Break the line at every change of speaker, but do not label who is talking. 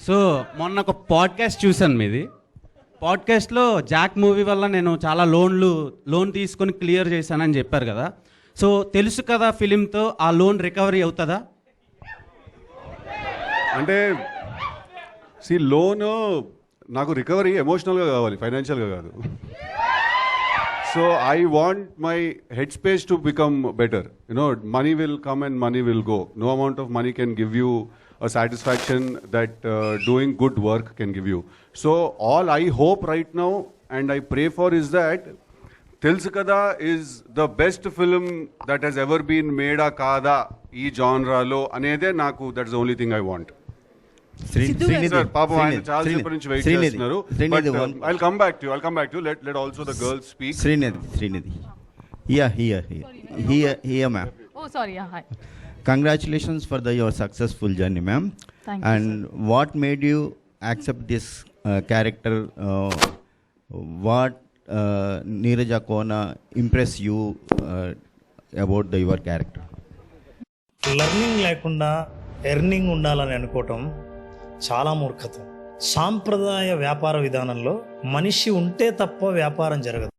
So మొన్న ఒక podcast చూశాను మీది. పాడ్కాస్ట్లో జాక్ మూవీ వల్ల నేను చాలా లోన్లు లోన్ తీసుకొని క్లియర్ చేశానని చెప్పారు కదా. సో తెలుసు కదా ఫిలింతో ఆ లోన్ రికవరీ అవుతుందా?
అంటే సి లోన్ నాకు రికవరీ ఎమోషనల్గా కావాలి ఫైనాన్షియల్గా కాదు. So I want my head space to become better you know money will come and money will go no amount of money can give you a satisfaction that doing good work can give you so all I hope right now and I pray for is that తెలుసు కదా is the best film that he's ever been made కాదా ఈ జాన్రాలో అనేదే నాకు that's only thing I want
Shri-
Siddhu
Srinidhi,
sir పాపం ఆయన
శ్రీనిధి,
చాలా
శ్రీనిధి,
సేపటి నుంచి వెయిట్
శ్రీనిధి,
చేస్తున్నారు uh,
Srinidhi, one-
I come back to I come back to let let also the girls speak
Srinidhi Srinidhi here here here here ma'am
Oh,
accept this uh, character uh, what uh, neeraja kona impress you uh, about the your character
learning లేకుండా earning ఉండాలని అనుకోవటం చాలా మూర్ఖత్వం. సాంప్రదాయ వ్యాపార విధానంలో మనిషి ఉంటే తప్ప వ్యాపారం జరగదు.